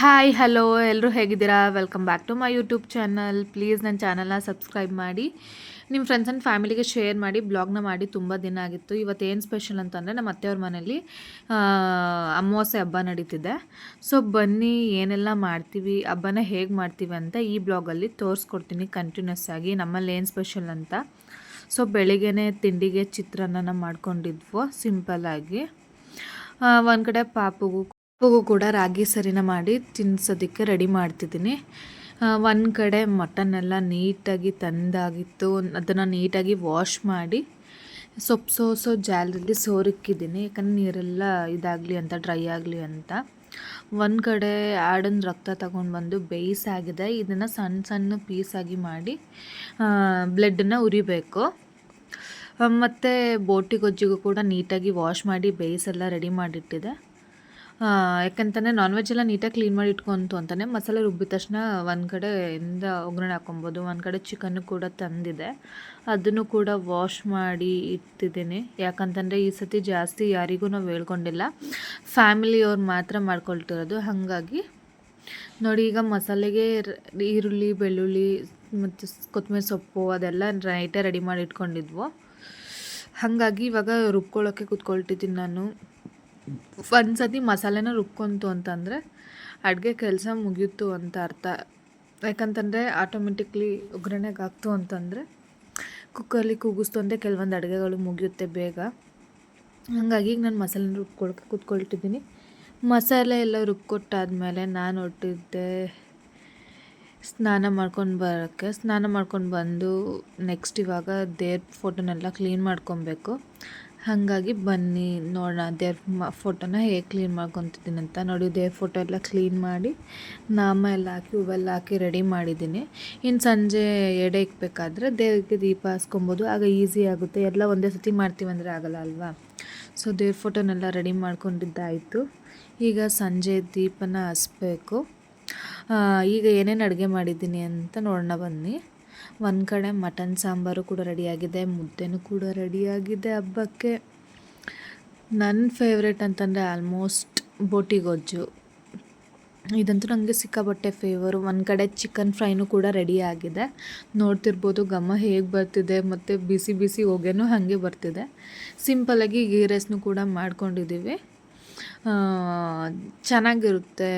Hi hello ಎಲ್ಲರೂ ಹೇಗಿದ್ದೀರಾ? Welcome back to my YouTube channel please ನನ್ನ ಚಾನಲ್ನ ಸಬ್ಸ್ಕ್ರೈಬ್ ಮಾಡಿ. ನಿಮ್ಮ ಫ್ರೆಂಡ್ಸ್ ಆ್ಯಂಡ್ ಫ್ಯಾಮಿಲಿಗೆ ಶೇರ್ ಮಾಡಿ ಬ್ಲಾಗ್ನ ಮಾಡಿ ತುಂಬ ದಿನ ಆಗಿತ್ತು. ಇವತ್ತು ಏನು ಸ್ಪೆಷಲ್ ಅಂತಂದರೆ ನಮ್ಮ ಅತ್ತೆಯವ್ರ ಮನೇಲಿ ಅಮಾವಾಸ್ಯೆ ಹಬ್ಬ ನಡೀತಿದೆ. ಸೊ ಬನ್ನಿ, ಏನೆಲ್ಲ ಮಾಡ್ತೀವಿ, ಹಬ್ಬನ ಹೇಗೆ ಮಾಡ್ತೀವಿ ಅಂತ ಈ ಬ್ಲಾಗಲ್ಲಿ ತೋರಿಸ್ಕೊಡ್ತೀನಿ ಕಂಟಿನ್ಯೂಸ್ ಆಗಿ. ನಮ್ಮಲ್ಲಿ ಏನು ಸ್ಪೆಷಲ್ ಅಂತ? ಸೊ ಬೆಳಿಗ್ಗೆ ತಿಂಡಿಗೆ ಚಿತ್ರಾನ್ನ ಮಾಡ್ಕೊಂಡಿದ್ವು ಸಿಂಪಲ್ಲಾಗಿ ಒಂದು ಕಡೆ ಪಾಪುಗೂ ಪಾಪುಗೂ ಕೂಡ ರಾಗಿ ಸರಿನ ಮಾಡಿ ತಿನ್ಸೋದಕ್ಕೆ ರೆಡಿ ಮಾಡ್ತಿದ್ದೀನಿ. ಒಂದು ಕಡೆ ಮಟನ್ ಎಲ್ಲ ನೀಟಾಗಿ ತಂದಾಗಿತ್ತು. ಅದನ್ನು ನೀಟಾಗಿ ವಾಶ್ ಮಾಡಿ ಸೊಪ್ಪು ಸೋಸೋ ಜಾಲದಲ್ಲಿ ಸೋರಿಕ್ಕಿದ್ದೀನಿ. ಯಾಕಂದ್ರೆ ನೀರೆಲ್ಲ ಇದಾಗಲಿ ಅಂತ ಡ್ರೈ ಆಗಲಿ ಅಂತ. ಒಂದು ಕಡೆ ಆಡನ್ ರಕ್ತ ತಗೊಂಡು ಬಂದು ಬೇಯಿಸಾಗಿದೆ ಇದನ್ನು ಸಣ್ಣ ಸಣ್ಣ ಪೀಸಾಗಿ ಮಾಡಿ ಬ್ಲಡ್ಡನ್ನು ಉರಿಬೇಕು. ಮತ್ತು ಬೋಟಿ ಗೊಜ್ಜಿಗೂ ಕೂಡ ನೀಟಾಗಿ ವಾಶ್ ಮಾಡಿ ಬೇಯಿಸೆಲ್ಲ ರೆಡಿ ಮಾಡಿಟ್ಟಿದೆ. ಯಾಕಂತಂದರೆ ನಾನ್ ವೆಜ್ ಎಲ್ಲ ನೀಟಾಗಿ ಕ್ಲೀನ್ ಮಾಡಿ ಇಟ್ಕೊಂತು ಅಂತಾನೆ ಮಸಾಲೆ ರುಬ್ಬಿದ ತಕ್ಷಣ ಒಂದು ಕಡೆಯಿಂದ ಒಗ್ಗರಣೆ ಹಾಕೊಬೋದು ಒಂದು ಕಡೆ ಚಿಕನ್ನು ಕೂಡ ತಂದಿದೆ. ಅದನ್ನು ಕೂಡ ವಾಶ್ ಮಾಡಿ ಇಟ್ಟಿದ್ದೀನಿ. ಯಾಕಂತಂದರೆ ಈ ಸತಿ ಜಾಸ್ತಿ ಯಾರಿಗೂ ನಾವು ಹೇಳ್ಕೊಂಡಿಲ್ಲ. ಫ್ಯಾಮಿಲಿಯವ್ರು ಮಾತ್ರ ಮಾಡ್ಕೊಳ್ತಿರೋದು. ಹಾಗಾಗಿ ನೋಡಿ ಈಗ ಮಸಾಲೆಗೆ ಈರುಳ್ಳಿ, ಬೆಳ್ಳುಳ್ಳಿ ಮತ್ತು ಕೊತ್ತಂಬರಿ ಸೊಪ್ಪು ಅದೆಲ್ಲ ನೈಟೇ ರೆಡಿ ಮಾಡಿ ಇಟ್ಕೊಂಡಿದ್ವು. ಹಾಗಾಗಿ ಇವಾಗ ರುಬ್ಕೊಳ್ಳೋಕ್ಕೆ ಕೂತ್ಕೊಳ್ತಿದ್ದೀನಿ ನಾನು. ಒಂದು ಸತಿ ಮಸಾಲೆನ ರುಬ್ಕೊಂತು ಅಂತಂದರೆ ಅಡುಗೆ ಕೆಲಸ ಮುಗಿಯಿತು ಅಂತ ಅರ್ಥ. ಯಾಕಂತಂದರೆ ಆಟೋಮೆಟಿಕ್ಲಿ ಒಗ್ಗರಣೆಗೆ ಹಾಕ್ತು ಅಂತಂದರೆ ಕುಕ್ಕರ್ಲಿ ಕೂಗಿಸ್ತು ಅಂದರೆ ಕೆಲವೊಂದು ಅಡುಗೆಗಳು ಮುಗಿಯುತ್ತೆ ಬೇಗ. ಹಾಗಾಗಿ ನಾನು ಮಸಾಲೆನ ರುಬ್ಕೊಳಕ್ಕೆ ಕೂತ್ಕೊಳ್ತಿದ್ದೀನಿ. ಮಸಾಲೆ ಎಲ್ಲ ರುಬ್ಕೊಟ್ಟಾದಮೇಲೆ ನಾನು ಹೊಟ್ಟಿದ್ದೆ ಸ್ನಾನ ಮಾಡ್ಕೊಂಡು ಬರೋಕ್ಕೆ. ಸ್ನಾನ ಮಾಡ್ಕೊಂಡು ಬಂದು ನೆಕ್ಸ್ಟ್ ಇವಾಗ ದೇವ್ರ ಫೋಟೋನೆಲ್ಲ ಕ್ಲೀನ್ ಮಾಡ್ಕೊಬೇಕು. ಹಾಗಾಗಿ ಬನ್ನಿ ನೋಡೋಣ. ದೇವ್ರ ಫೋಟೋನ ಹೇಗೆ ಕ್ಲೀನ್ ಮಾಡ್ಕೊತಿದ್ದೀನಿ ಅಂತ ನೋಡಿ. ದೇವ್ರ ಫೋಟೋ ಎಲ್ಲ ಕ್ಲೀನ್ ಮಾಡಿ ನಾಮ ಎಲ್ಲ ಹಾಕಿ, ಹೂವೆಲ್ಲ ಹಾಕಿ ರೆಡಿ ಮಾಡಿದ್ದೀನಿ. ಇನ್ನು ಸಂಜೆ ಎಡೆ ಇಕ್ಬೇಕಾದ್ರೆ ದೇವ್ರಿಗೆ ದೀಪ ಹಾಸ್ಕೊಬೋದು ಆಗ ಈಸಿ ಆಗುತ್ತೆ. ಎಲ್ಲ ಒಂದೇ ಸತಿ ಮಾಡ್ತೀವಿ ಅಂದರೆ ಆಗಲ್ಲ ಅಲ್ವಾ? ಸೊ, ದೇವ್ರ ಫೋಟೋನೆಲ್ಲ ರೆಡಿ ಮಾಡ್ಕೊಂಡಿದ್ದಾಯಿತು. ಈಗ ಸಂಜೆ ದೀಪನ ಹಸ್ಬೇಕು ಈಗ ಏನೇನು ಅಡುಗೆ ಮಾಡಿದ್ದೀನಿ ಅಂತ ನೋಡೋಣ ಬನ್ನಿ. ಒಂದು ಕಡೆ ಮಟನ್, ಸಾಂಬಾರು ಕೂಡ ರೆಡಿಯಾಗಿದೆ, ಮುದ್ದೆನೂ ಕೂಡ ರೆಡಿಯಾಗಿದೆ ಹಬ್ಬಕ್ಕೆ. ನನ್ನ ಫೇವ್ರೇಟ್ ಅಂತಂದರೆ ಆಲ್ಮೋಸ್ಟ್ ಬೋಟಿ ಗೊಜ್ಜು ಇದಂತೂ ನನಗೆ ಸಿಕ್ಕಾಬಟ್ಟೆ ಫೇವರು ಒಂದು ಕಡೆ ಚಿಕನ್ ಫ್ರೈನೂ ಕೂಡ ರೆಡಿ ಆಗಿದೆ ನೋಡ್ತಿರ್ಬೋದು ಘಮ ಹೇಗೆ ಬರ್ತಿದೆ, ಮತ್ತು ಬಿಸಿ ಬಿಸಿ ಹೊಗೆನೂ ಹಾಗೆ ಬರ್ತಿದೆ. ಸಿಂಪಲಾಗಿ ಗೀ ರೈಸ್ನೂ ಕೂಡ ಮಾಡ್ಕೊಂಡಿದ್ದೀವಿ ಚೆನ್ನಾಗಿರುತ್ತೆ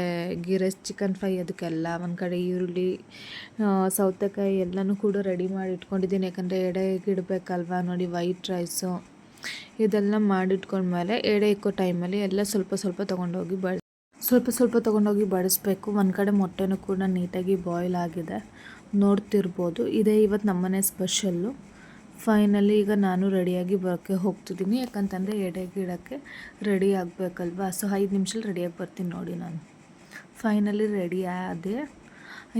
ಗೀ ರೈಸ್ ಚಿಕನ್ ಫ್ರೈ ಅದಕ್ಕೆಲ್ಲ. ಒಂದು ಕಡೆ ಈರುಳ್ಳಿ ಸೌತೆಕಾಯಿ ಎಲ್ಲನೂ ಕೂಡ ರೆಡಿ ಮಾಡಿ ಇಟ್ಕೊಂಡಿದ್ದೀನಿ. ಯಾಕಂದರೆ ಎಡೆಗೆ ಇಡಬೇಕಲ್ವಾ ನೋಡಿ ವೈಟ್ ರೈಸು ಇದೆಲ್ಲ ಮಾಡಿಟ್ಕೊಂಡ್ಮೇಲೆ ಎಡೆ ಇಕ್ಕೋ ಟೈಮಲ್ಲಿ ಎಲ್ಲ ಸ್ವಲ್ಪ ಸ್ವಲ್ಪ ತೊಗೊಂಡೋಗಿ ಬಳ, ಸ್ವಲ್ಪ ಸ್ವಲ್ಪ ತೊಗೊಂಡೋಗಿ ಬಡಿಸ್ಬೇಕು ಒಂದು ಕಡೆ ಮೊಟ್ಟೆನೂ ಕೂಡ ನೀಟಾಗಿ ಬಾಯ್ಲ್ ಆಗಿದೆ. ನೋಡ್ತಿರ್ಬೋದು. ಇದೇ ಇವತ್ತು ನಮ್ಮನೆ ಸ್ಪೆಷಲ್ಲು ಫೈನಲಿ ಈಗ ನಾನು ರೆಡಿಯಾಗಿ ಬರೋಕ್ಕೆ ಹೋಗ್ತಿದ್ದೀನಿ. ಯಾಕಂತಂದರೆ ಎಡೆಗೆ ಇಡೋಕ್ಕೆ ರೆಡಿ ಆಗಬೇಕಲ್ವಾ? ಸೊ, ಐದು ನಿಮಿಷದಲ್ಲಿ ರೆಡಿಯಾಗಿ ಬರ್ತೀನಿ ನೋಡಿ ನಾನು. ಫೈನಲಿ ರೆಡಿ ಆದೆ.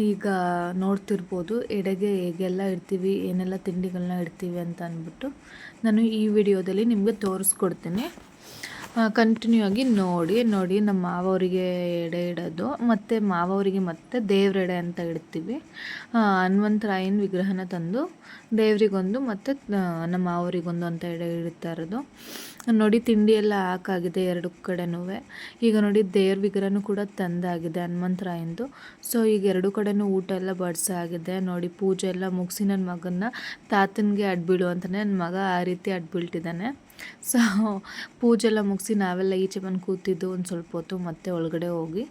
ಈಗ ನೋಡ್ತಿರ್ಬೋದು ಎಡೆಗೆ ಹೇಗೆಲ್ಲ ಇಡ್ತೀವಿ, ಏನೆಲ್ಲ ತಿಂಡಿಗಳನ್ನ ಇಡ್ತೀವಿ ಅಂತ ಅಂದ್ಬಿಟ್ಟು ನಾನು ಈ ವಿಡಿಯೋದಲ್ಲಿ ನಿಮಗೆ ತೋರಿಸ್ಕೊಡ್ತೀನಿ. ಕಂಟಿನ್ಯೂ ಆಗಿ ನೋಡಿ ನೋಡಿ ನಮ್ಮ ಮಾವವರಿಗೆ ಎಡೆ ಇಡೋದು, ಮತ್ತು ಮಾವವರಿಗೆ ಮತ್ತು ದೇವ್ರೆಡೆ ಅಂತ ಇಡ್ತೀವಿ. ಹನುಮಂತರಾಯನ ವಿಗ್ರಹನ ತಂದು ದೇವರಿಗೊಂದು ಮತ್ತು ನಮ್ಮ ಮಾವರಿಗೊಂದು ಅಂತ ಎಡೆ ಇಡ್ತಾ ಇರೋದು. ನೋಡಿ, ತಿಂಡಿ ಎಲ್ಲ ಹಾಕಾಗಿದೆ ಎರಡು ಕಡೆನೂ ಈಗ ನೋಡಿ, ದೇವ್ರ ವಿಗ್ರಹನೂ ಕೂಡ ತಂದಾಗಿದೆ ಹನುಮಂತರಾಯಂದು ಸೊ ಈಗ ಎರಡು ಕಡೆನೂ ಊಟ ಎಲ್ಲ ಬಡಿಸಾಗಿದೆ. ನೋಡಿ, ಪೂಜೆ ಎಲ್ಲ ಮುಗಿಸಿ ನನ್ನ ಮಗನ ತಾತನಿಗೆ ಅಡ್ಬಿಡು ಅಂತಲೇ ನನ್ನ ಮಗ ಆ ರೀತಿ ಅಡ್ಬಿಳ್ತಿದ್ದಾನೆ. ಸೊ ಪೂಜೆ ಎಲ್ಲ ಮುಗಿಸಿ ನಾವೆಲ್ಲ ಈಚೆ ಬಂದು ಕೂತಿದ್ದು ಒಂದು ಸ್ವಲ್ಪ ಹೊತ್ತು, ಮತ್ತೆ ಒಳಗಡೆ ಹೋಗಿ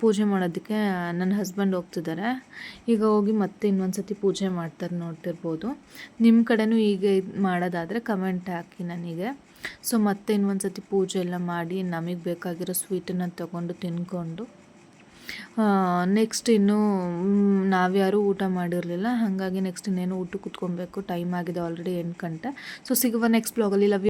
ಪೂಜೆ ಮಾಡೋದಕ್ಕೆ ನನ್ನ ಹಸ್ಬೆಂಡ್ ಹೋಗ್ತಿದ್ದಾರೆ. ಈಗ ಹೋಗಿ ಮತ್ತೆ ಇನ್ನೊಂದು ಸತಿ ಪೂಜೆ ಮಾಡ್ತಾರೆ ನೋಡ್ತಿರ್ಬೋದು. ನಿಮ್ಮ ಕಡೆನೂ ಈಗ ಇದು ಮಾಡೋದಾದರೆ ಕಮೆಂಟ್ ಹಾಕಿ ನನಗೆ. ಸೊ ಮತ್ತೆ ಇನ್ನೊಂದು ಸತಿ ಪೂಜೆ ಎಲ್ಲ ಮಾಡಿ ನಮಗೆ ಬೇಕಾಗಿರೋ ಸ್ವೀಟನ್ನು ತಗೊಂಡು ತಿನ್ಕೊಂಡು ನೆಕ್ಸ್ಟ್ ಇನ್ನೂ ನಾವ್ಯಾರು ಊಟ ಮಾಡಿರಲಿಲ್ಲ. ಹಾಗಾಗಿ ನೆಕ್ಸ್ಟ್ ಇನ್ನೇನು ಊಟ ಕುತ್ಕೊಬೇಕು. ಟೈಮ್ ಆಗಿದೆ ಆಲ್ರೆಡಿ ಎಂಟು ಗಂಟೆ. ಸೊ ಸಿಗುವ ನೆಕ್ಸ್ಟ್ ಬ್ಲಾಗಲ್ಲಿ ಲವ್